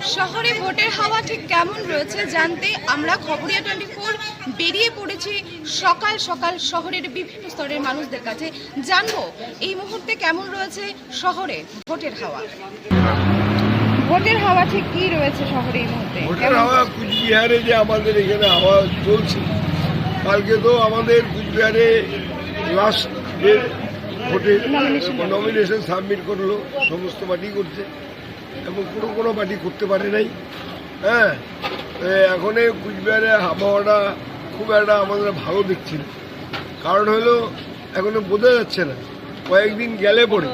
শহরে ভোটের হাওয়া ঠিক কেমন রয়েছে জানতে আমরা খবরিয়া টোয়েন্টি ফোর বেরিয়ে পড়েছি সকাল সকাল শহরের বিভিন্ন স্তরের মানুষদের কাছে। জানব এই মুহূর্তে কেমন রয়েছে শহরে ভোটের হাওয়া? ভোটের হাওয়া ঠিক কি রয়েছে শহরে এই মুহূর্তে? ভোটের হাওয়া কুচবিহারে যে আমাদের এখানে হাওয়া চলছে কালকে তো আমাদের কুচবিহারে লাস্ট ভোটে নমিনেশন সাবমিট করল সমস্ত পার্টি করছে। এবং কোনো কোনো পার্টি করতে পারে নাই। হ্যাঁ? এখন এই কুচবিহারে আবহাওয়াটা খুব একটা আমাদের ভালো দেখছি কারণ হলো, এখনও বোঝা যাচ্ছে না। কয়েকদিন গেলে পরে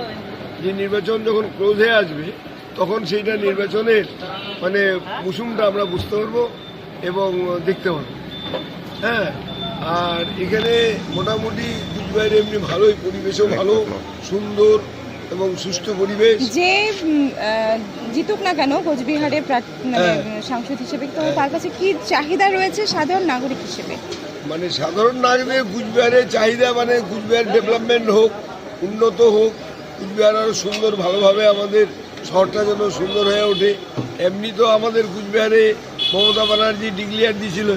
যে নির্বাচন যখন ক্লোজ হয়ে আসবে, তখন সেইটা নির্বাচনের মানে মৌসুমটা আমরা বুঝতে পারব এবং দেখতে পারব। হ্যাঁ? আর এখানে মোটামুটি কুচবিহারে এমনি ভালোই, পরিবেশও ভালো, সুন্দর। এবং সুষ্ঠু পরিবেশ। যে জিতুক না কেন কোচবিহারের প্রার্থ- মানে হ্যাঁ। সাংসদ হিসেবে তো তার কাছে কি চাহিদা রয়েছে সাধারণ নাগরিক হিসেবে? মানে সাধারণ নাগরিক কুচবিহারের চাহিদা মানে কুচবিহার ডেভেলপমেন্ট হোক উন্নত হোক কুচবিহার আরও সুন্দর ভালোভাবে আমাদের শহরটা যেন সুন্দর হয়ে ওঠে। এমনি তো আমাদের কুচবিহারে মমতা ব্যানার্জি ডিক্লিয়ার দিয়েছিল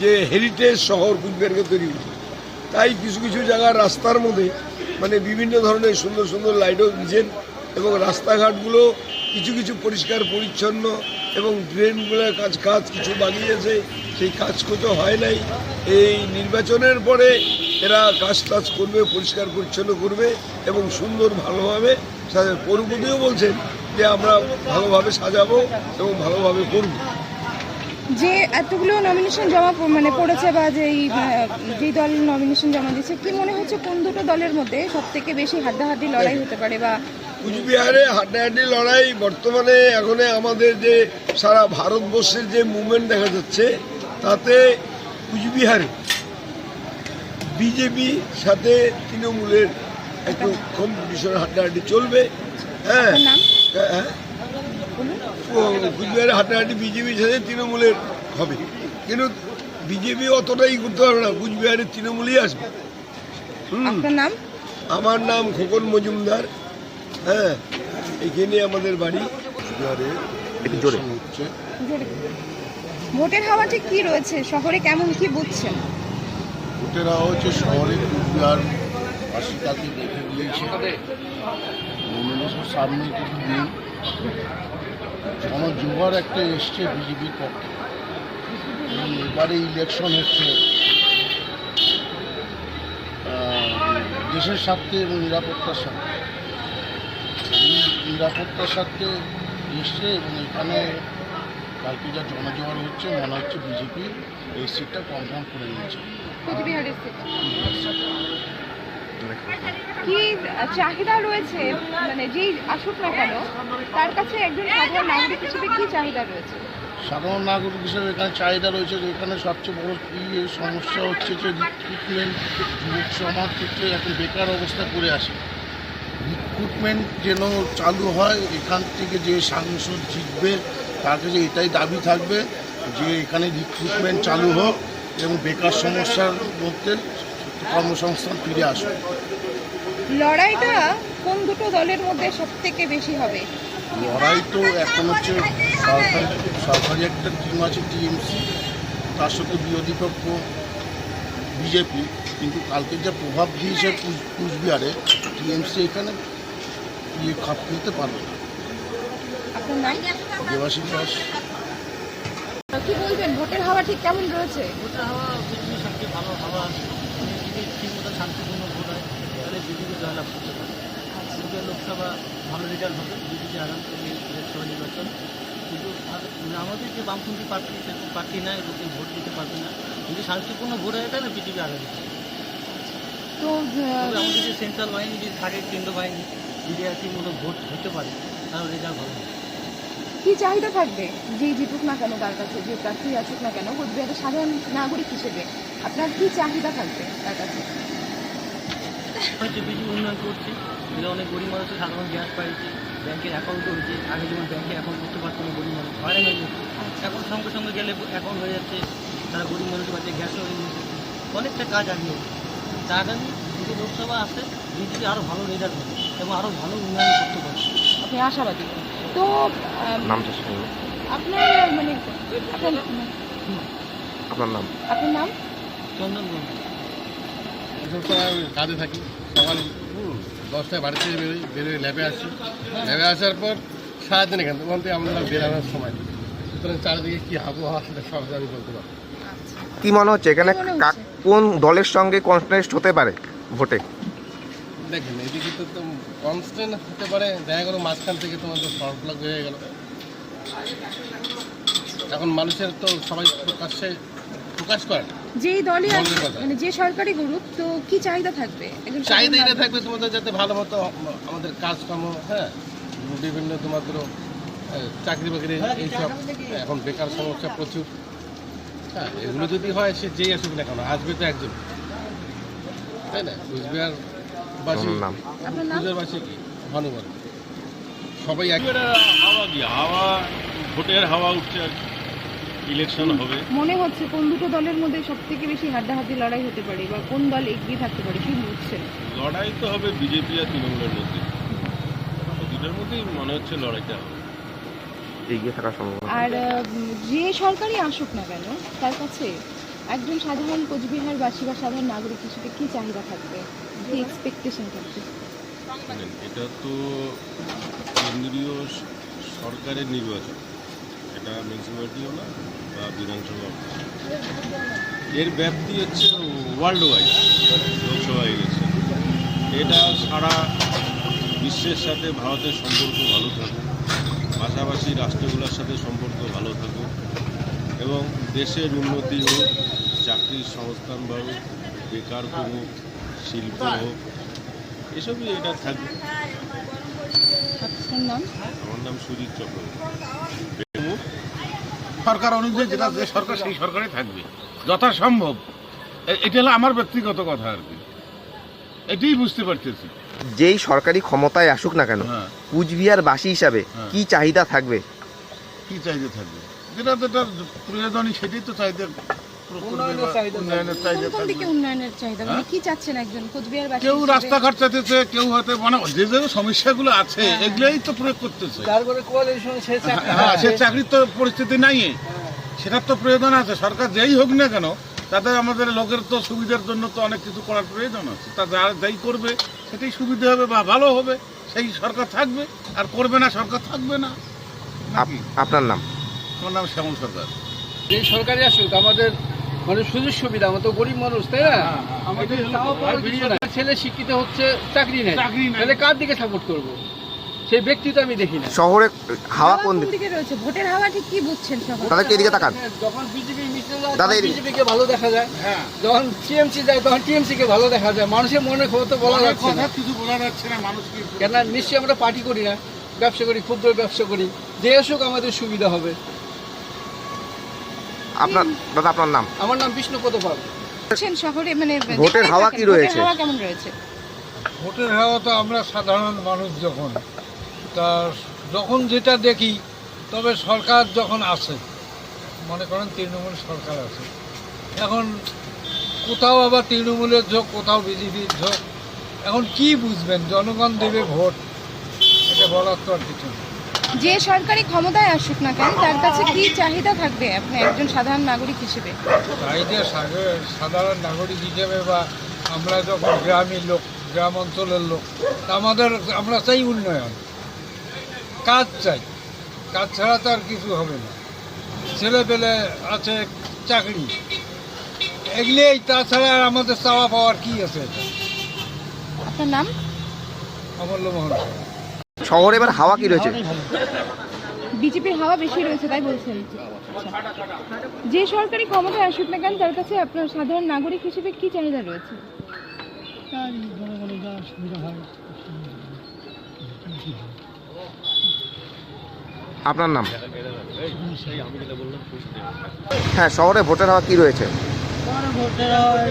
যে হেরিটেজ শহর কুচবিহারকে তৈরি করছে। তাই কিছু কিছু জায়গার রাস্তার মধ্যে মানে বিভিন্ন ধরনের সুন্দর সুন্দর লাইটও দিয়েছেন এবং রাস্তাঘাটগুলো কিছু কিছু পরিষ্কার, পরিচ্ছন্ন এবং ড্রেনগুলোর কাজ কাজ কিছু বানিয়েছে, সেই কাজ কিছু হয় নাই। এই নির্বাচনের পরে এরা কাজ টাজ করবে, পরিষ্কার, পরিচ্ছন্ন করবে এবং সুন্দর, ভালোভাবে সাজাবে। পৌরপতিও বলছেন যে আমরা ভালোভাবে সাজাবো এবং ভালোভাবে করব। যে এতগুলো নমিনেশন জমা মানে পড়েছে বা যে যে দল নমিনেশন জমা দিয়েছে কি মনে হচ্ছে কোন দুটো দলের মধ্যে সব থেকে বেশি হাড্ডাহাড্ডি লড়াই হতে পারে বা কুচবিহারে হাড্ডাহাড্ডি লড়াই বর্তমানে এখন আমাদের যে সারা ভারতবর্ষের যে মুভমেন্ট দেখা যাচ্ছে তাতে কুচবিহারে বিজেপি সাথে তৃণমূলের একটু কম্পিটিশন হাড্ডাহাড্ডি চলবে। হ্যাঁ। হ্যাঁ ও কুচবিহারে হাড্ডাহাড্ডি বিজেপির সাথে তৃণমূলের হবে। কিন্তু বিজেপি অতটাই করতে পারবে না কুচবিহারে তৃণমূলই আসবে। আপনার নাম? আমার নাম খোকন মজুমদার। হ্যাঁ এখানে আমাদের বাড়ি। বিহারে ইলেকশন হচ্ছে। ভোটের হাওয়া ঠিক কি রয়েছে? শহরে কেমন কি বুঝছেন? ভোটেরা হচ্ছে শহরে কুচবিহার বাসিকাকে দেখে দিয়েছে। নমিনেশন সাবমিট দিন জনজোগাড় একটা এসছে বিজেপির পক্ষে। এবং এবারে ইলেকশন হচ্ছে। দেশের স্বার্থে এবং নিরাপত্তার স্বার্থে। এই নিরাপত্তার স্বার্থে এসছে এবং এখানে কালকে যা জনজোগাড় হচ্ছে মনে হচ্ছে বিজেপি এই সিটটা কনফার্ম করে নিয়েছে। কোচবিহারের কি চাহিদা রয়েছে? মানে যেই আসুক না কেন, তার কাছে একজন সাধারণ নাগরিক হিসেবে কি চাহিদা রয়েছে? সাধারণ নাগরিক হিসেবে এখানে চাহিদা রয়েছে এখানে সবচেয়ে বড় কী সমস্যা হচ্ছে যে রিক্রুটমেন্ট সমাজ ক্ষেত্রে এখন বেকার অবস্থা করে আসে। রিক্রুটমেন্ট যেন চালু হয়, এখান থেকে যে সাংসদ জিতবে, তার কাছে এটাই দাবি থাকবে যে এখানে রিক্রুটমেন্ট চালু হোক এবং বেকার সমস্যার মধ্যে কর্মসংস্থান ফিরে আসুক লড়াইটা কোন দুটো দলের মধ্যে সব থেকে বেশি হবে? লড়াই তো এখন হচ্ছে সরকারি সরকারি একটা টিম আছে টিএমসি। তার সাথে বিরোধী পক্ষ বিজেপি। কিন্তু কালকে যা প্রভাব দিয়েছে কুচ- কুচবিহারে টিএমসি এখানে ইয়ে খাপ নিতে পারবে না। দেবাশী দাস। কি বলবেন ভোটের হাওয়া ঠিক কেমন রয়েছে? ভোটের হাওয়া ভালো হাওয়া শান্তিপূর্ণ ভোট হয় তাহলে বিজেপি জয়লাভ করতে পারে। দুটো লোকসভা ভালো রেজাল্ট হবে বিজেপি আগাম লোকসভা নির্বাচন। কিন্তু আমাদের যে বামপন্থী পার্টি সেরকম পার্টি নাই লোকে ভোট দিতে পারবে না। যদি শান্তিপূর্ণ ভোট হয় তাহলে বিজেপি আগে দিচ্ছে তো আমাদের যে সেন্ট্রাল বাহিনী যদি থাকে কেন্দ্র বাহিনী যদি মতো ভোট হতে পারে তাহলে রেজাল্ট ভালো হবে। কি চাহিদা থাকবে? যে জিতুক না কেন তার কাছে যে প্রার্থী আসুক না কেন কোচবিহারের সাধারণ নাগরিক হিসেবে আপনার কি চাহিদা থাকবে তার কাছে? হচ্ছে বিজেপি উন্নয়ন করছে। এটা অনেক গরিব মানুষের সাধারণ গ্যাস পাইছে ব্যাংকের অ্যাকাউন্ট হয়েছে আগে যেমন ব্যাংকে অ্যাকাউন্ট করতে পারতো না গরিব মানুষ হয়রান হয়ে যেত এখন সঙ্গে সঙ্গে গেলে অ্যাকাউন্ট হয়ে যাচ্ছে তারা গরিব মানুষের কাছে গ্যাসও হয়ে যাচ্ছে। অনেকটা কাজ আগিয়ে তা আগামী যদি লোকসভা আসে বিজেপি আরও ভালো রেজাল্ট হবে এবং আরও ভালো উন্নয়ন করতে পারবে। আপনি আশাবাদী? তো নামটা আপনার মানে আপনার আপনার নাম? আপনার নাম? চন্দন কাজে থাকি। সকাল দশটায় বাড়ি থেকে বেরোই বেরোয় ল্যাবে আসি। ল্যাবে আসার পর সারাদিন এখান থেকে বলতে আমরা বেরানোর সময়। সুতরাং চারিদিকে কী আবহাওয়া সেটা সব আমি বলতে পারব। কি মনে হচ্ছে এখানে? কোন দলের সঙ্গে কনটেস্ট হতে পারে ভোটে? দেখেন এদিকে তো তো কনস্ট্যান্ট হতে পারে দেখা গেলো মাঝখান থেকে তোমার তো শর্ট ব্লক হয়ে গেল। এখন মানুষের তো সবাই প্রকাশ্যে প্রকাশ করে। যেই দলই আসুক মানে যে সরকারি করুক তো কি চাহিদা থাকবে? একজন চাহিদা এটা থাকবে তোমাদের যাতে ভালো মতো আমাদের কাজকর্ম হ্যাঁ বিভিন্ন তোমাদের চাকরি বাকরি এইসব এখন বেকার সমস্যা প্রচুর। হ্যাঁ এগুলো যদি হয় সে যেই আসুক না কেন আসবে তো একজন। তাই না? কুচবিহার বাসী? কুচবিহার বাসী কি? হনুমান। সবাই এক হাওয়া কি? হাওয়া ভোটের হাওয়া উঠছে আর কি। ইলেকশন হবে। মনে হচ্ছে কোন দুটো দলের মধ্যে সব থেকে বেশি হাড্ডাহাড্ডি লড়াই হতে পারে বা কোন দল এগিয়ে থাকতে পারে কি বুঝছেন লড়াই তো হবে বিজেপি আর তৃণমূলের মধ্যে। দুটোর মধ্যেই মনে হচ্ছে লড়াইটা হবে। এগিয়ে থাকার সম্ভাবনা আর যে সরকারই আসুক না কেন তার কাছে একজন সাধারণ কোচবিহারবাসী বা সাধারণ নাগরিক হিসেবে কি চাহিদা থাকবে? কি এক্সপেকটেশন থাকবে? এটা তো কেন্দ্রীয় সরকারের নির্বাচন। এটা মিউনিসিপ্যালিটিও না বিধানসভা এর ব্যাপ্তি হচ্ছে ওয়ার্ল্ড ওয়াইড লোকসভা ইলেকশন এটা সারা বিশ্বের সাথে ভারতের সম্পর্ক ভালো থাকুক পাশাপাশি রাষ্ট্রগুলোর সাথে সম্পর্ক ভালো থাকুক এবং দেশের উন্নতি হোক চাকরির সংস্থান বাড়ুক বেকার কমুক শিল্প হোক এসবই এটা থাকবে আমার নাম সুজিত চক্রবর্তী। সরকার অনুযায়ী যেটা যে সরকার সেই সরকারই থাকবে। যথাসম্ভব। এটা হলো আমার ব্যক্তিগত কথা আর কি। এটাই বুঝতে পারতেছি। যেই সরকারি ক্ষমতায় আসুক না কেন হ্যাঁ। কুচবিহার বাসী হিসাবে হ্যাঁ। কি চাহিদা থাকবে? কি চাহিদা থাকবে? যেটা যেটা প্রয়োজনই সেটাই তো চাহিদা মানে কি চাচ্ছেন একজন? কেউ হিসেবে? রাস্তাঘাট চাইতেছে কেউ হয়তো মানে যে যে সমস্যাগুলো আছে এগুলোই তো প্রয়োগ করতেছে। তারপরে কোয়ালিশন সে চাকরি হ্যাঁ সে চাকরির তো পরিস্থিতি নাই। সেটার তো প্রয়োজন আছে। সরকার যেই হোক না কেন তাতে আমাদের লোকের তো সুবিধার জন্য তো অনেক কিছু করার প্রয়োজন আছে। তা যা যাই করবে সেটাই সুবিধা হবে বা ভালো হবে। সেই সরকার থাকবে আর করবে না সরকার থাকবে না। আপ- আপনার নাম? আমার নাম শ্যামল সরকার। যে সরকারি আসুক আমাদের মানে সুযোগ সুবিধা আমরা তো গরিব মানুষ তাই না? আমাদের কিছু নাই। ছেলে শিক্ষিত হচ্ছে চাকরি নেই। চাকরি তাহলে কার দিকে সাপোর্ট করব? সেই ব্যক্তি তো আমি দেখি না। শহরে হাওয়া কোন দিকে? রয়েছে? ভোটের হাওয়া ঠিক কি বুঝছেন শহর? তাদেরকে এদিকে তাকান? যখন বিজেপি মিছিল দাদা, এদিকে। বিজেপি কে ভালো দেখা যায়। হ্যাঁ। যখন টিএমসি যায় তখন টিএমসি কে ভালো দেখা যায়। মানুষের মনে খবর তো বলা যাচ্ছে কথা না কিছু বলা যাচ্ছে না মানুষ কি কেন নিশ্চয়ই আমরা পার্টি করি না। ব্যবসা করি ক্ষুদ্র ব্যবসা করি। যে আসুক আমাদের সুবিধা হবে। আপনার দাদা আপনার নাম? আমার নাম বিষ্ণুপদ পাল। শহরে মানে ভোটের হাওয়া কি রয়েছে? হাওয়া কেমন রয়েছে? ভোটের হাওয়া তো আমরা সাধারণ মানুষ যখন তা যখন যেটা দেখি তবে সরকার যখন আসে মনে করেন তৃণমূল সরকার আছে এখন কোথাও আবার তৃণমূলের ঝোঁক কোথাও বিজেপির ঝোঁক এখন কি বুঝবেন? জনগণ দেবে ভোট এটা বলার তো আর কিছু নেই। যে সরকারি ক্ষমতায় আসুক না কেন তার কাছে কি চাহিদা থাকবে আপনি একজন সাধারণ নাগরিক হিসেবে? চাহিদা সাধারণ নাগরিক হিসেবে বা আমরা যখন গ্রামীণ লোক গ্রাম অঞ্চলের লোক তা আমাদের আমরা চাই উন্নয়ন। কাজ চাই। কাজ ছাড়া তো আর কিছু হবে না। ছেলে পেলে আছে চাকরি। এগুলোই তাছাড়া আর আমাদের চাওয়া পাওয়ার কি আছে আপনার নাম? অমূল্যমোহন সাহা। শহরে এবার হাওয়া কি রয়েছে? বিজেপির হাওয়া বেশি রয়েছে তাই বলছেন। যে সরকারি ক্ষমতায় আসুক না কেন তার কাছে আপনার সাধারণ নাগরিক হিসেবে কি চাহিদা রয়েছে? আপনার নাম? হ্যাঁ শহরে ভোটের হাওয়া কি রয়েছে?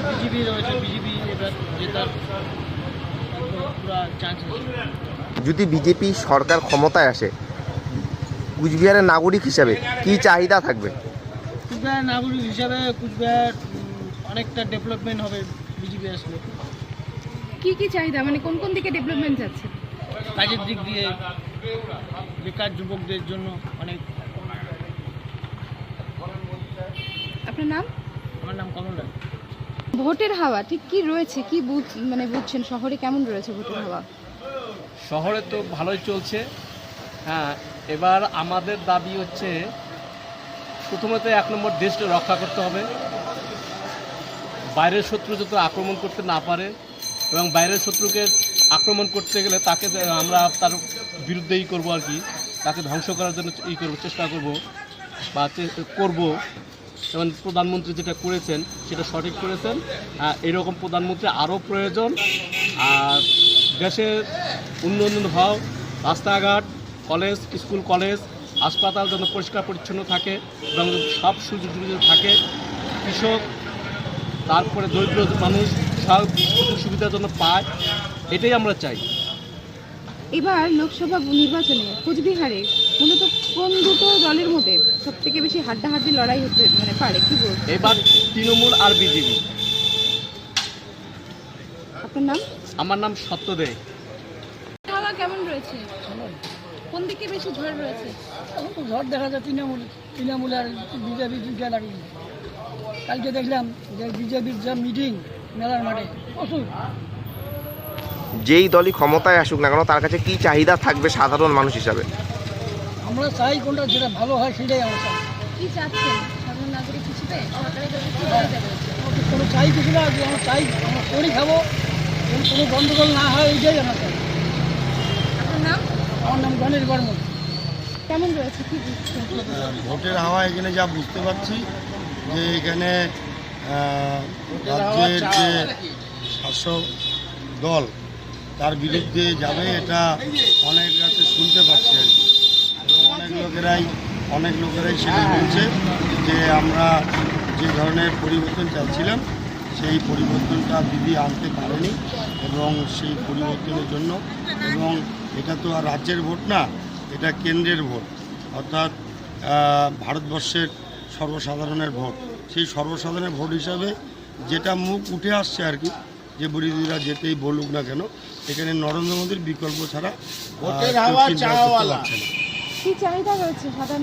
বিজেপি রয়েছে বিজেপি এবার জেতার পুরা চান্স যদি বিজেপি সরকার ক্ষমতায় আসে কুচবিহারের নাগরিক হিসাবে কি চাহিদা থাকবে? কুচবিহার নাগরিক হিসাবে কুচবিহার অনেকটা ডেভেলপমেন্ট হবে বিজেপি আসলে। কি কি চাহিদা? মানে কোন কোন দিকে ডেভেলপমেন্ট যাচ্ছে? কাজের দিক দিয়ে বেকার যুবকদের জন্য অনেক। আপনার নাম? আমার নাম কমল রায়। ভোটের হাওয়া ঠিক কি রয়েছে? কি বুঝ মানে বুঝছেন? শহরে কেমন রয়েছে ভোটের হাওয়া? শহরে তো ভালোই চলছে। হ্যাঁ এবার আমাদের দাবি হচ্ছে প্রথমত এক নম্বর দেশটা রক্ষা করতে হবে। বাইরের শত্রু যাতে আক্রমণ করতে না পারে এবং বাইরের শত্রুকে আক্রমণ করতে গেলে তাকে আমরা তার বিরুদ্ধেই করব আর কি, তাকে ধ্বংস করার জন্য ই করব, চেষ্টা করব বা করব। যেমন প্রধানমন্ত্রী যেটা করেছেন, সেটা সঠিক করেছেন। এরকম প্রধানমন্ত্রী আরও প্রয়োজন। আর দেশের উন্নয়ন ভাব রাস্তাঘাট কলেজ স্কুল কলেজ হাসপাতাল যেন পরিষ্কার পরিচ্ছন্ন থাকে এবং সব সুযোগ সুবিধা থাকে কৃষক তারপরে দরিদ্র মানুষ সব সুযোগ সুবিধার জন্য পায় এটাই আমরা চাই। এবার লোকসভা নির্বাচনে কোচবিহারে মূলত কোন দুটো দলের মধ্যে সব থেকে বেশি হাড্ডাহাড্ডি লড়াই হতে মানে পারে কি বল এবার তৃণমূল আর বিজেপি। আপনার নাম? আমার নাম সত্য দে হাওয়া কেমন রয়েছে? কোন দিকে বেশি ঝড় রয়েছে? এখন তো ঝড় দেখা যায় তৃণমূল তৃণমূল আর বিজেপি দুইটা লাগি কালকে দেখলাম যে বিজেপির যে মিটিং মেলার মাঠে প্রচুর। যেই দলই ক্ষমতায় আসুক না কেন তার কাছে কি চাহিদা থাকবে সাধারণ মানুষ হিসাবে? আমরা চাই কোনটা যেটা ভালো হয় সেটাই আমরা চাই। কি চাচ্ছেন? সাধারণ নাগরিক হিসেবে? সরকারের কাছে কি কোনো চাই কিছু না যে আমরা চাই আমরা করি খাব। কোনো গন্ডগোল না হয় এইটাই আমরা চাই। আমার নাম গণেশ বর্মন। কেমন রয়েছে কি ভোটের হাওয়া এখানে যা বুঝতে পারছি যে এখানে রাজ্যের যে শাসক দল তার বিরুদ্ধে যাবে এটা অনেক কাছে শুনতে পাচ্ছি আর কি। এবং অনেক লোকেরাই অনেক লোকেরাই সেটা বলছে যে আমরা যে ধরনের পরিবর্তন চাচ্ছিলাম সেই পরিবর্তনটা দিদি আনতে পারেনি এবং সেই পরিবর্তনের জন্য এবং এটা তো আর রাজ্যের ভোট না এটা কেন্দ্রের ভোট। অর্থাৎ ভারতবর্ষের সর্বসাধারণের ভোট। সেই সর্বসাধারণের ভোট হিসাবে যেটা মুখ উঠে আসছে আর কি যে বিরোধীরা যেতেই বলুক না কেন এখানে নরেন্দ্র মোদীর বিকল্প ছাড়া সাধারণ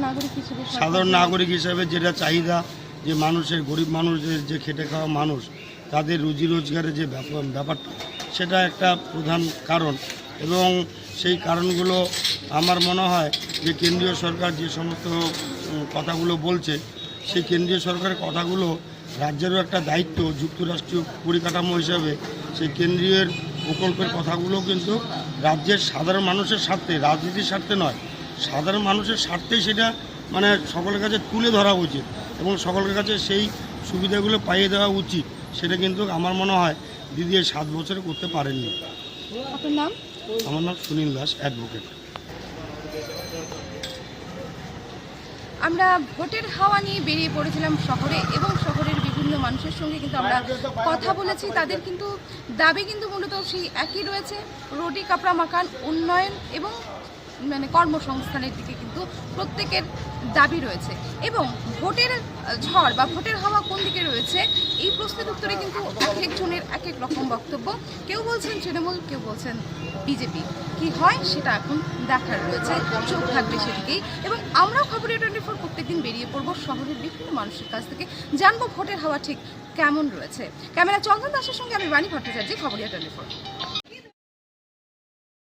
নাগরিক হিসেবে? সরকারের? সাধারণ নাগরিক হিসাবে যেটা চাহিদা যে মানুষের গরিব মানুষের যে খেটে খাওয়া মানুষ তাদের রুজি রোজগারের যে ব্যাপ- ব্যাপারটা সেটা একটা প্রধান কারণ। এবং সেই কারণগুলো আমার মনে হয় যে কেন্দ্রীয় সরকার যে সমস্ত কথাগুলো বলছে, সেই কেন্দ্রীয় সরকারের কথাগুলো রাজ্যেরও একটা দায়িত্ব, যুক্তরাষ্ট্রীয় পরিকাঠামো হিসাবে। সেই কেন্দ্রীয় প্রকল্পের কথাগুলো কিন্তু রাজ্যের সাধারণ মানুষের স্বার্থে, রাজনীতির স্বার্থে নয়, সাধারণ মানুষের স্বার্থেই সেটা মানে সকলের কাছে তুলে ধরা উচিত এবং সকলের কাছে সেই সুবিধাগুলো পাইয়ে দেওয়া উচিত, সেটা কিন্তু আমার মনে হয় দিদি এই সাত বছরে করতে পারেননি। আপনার নাম? আমার নাম সুনীল দাস অ্যাডভোকেট আমরা ভোটের হাওয়া নিয়ে বেরিয়ে পড়েছিলাম শহরে এবং শহরের বিভিন্ন মানুষের সঙ্গে কিন্তু আমরা কথা বলেছি। তাদের কিন্তু দাবি কিন্তু মূলত সেই একই রয়েছে। রোটি কাপড়া মাকান উন্নয়ন এবং মানে কর্মসংস্থানের দিকে কিন্তু প্রত্যেকের দাবি রয়েছে। এবং ভোটের ঝড় বা ভোটের হাওয়া কোন দিকে রয়েছে, এই প্রশ্নের উত্তরে কিন্তু এক একজনের এক এক রকম বক্তব্য। কেউ বলছেন তৃণমূল, কেউ বলছেন বিজেপি। কি হয় সেটা এখন দেখার রয়েছে, চোখ থাকবে সেদিকেই। এবং আমরাও খবরের টোয়েন্টি ফোর প্রত্যেকদিন বেরিয়ে পড়ব শহরের বিভিন্ন মানুষের কাছ থেকে। জানব ভোটের হাওয়া ঠিক কেমন রয়েছে। ক্যামেরা চন্দন দাসের সঙ্গে আমি বাণী ভট্টাচার্য খবরিয়া টোয়েন্টি ফোর।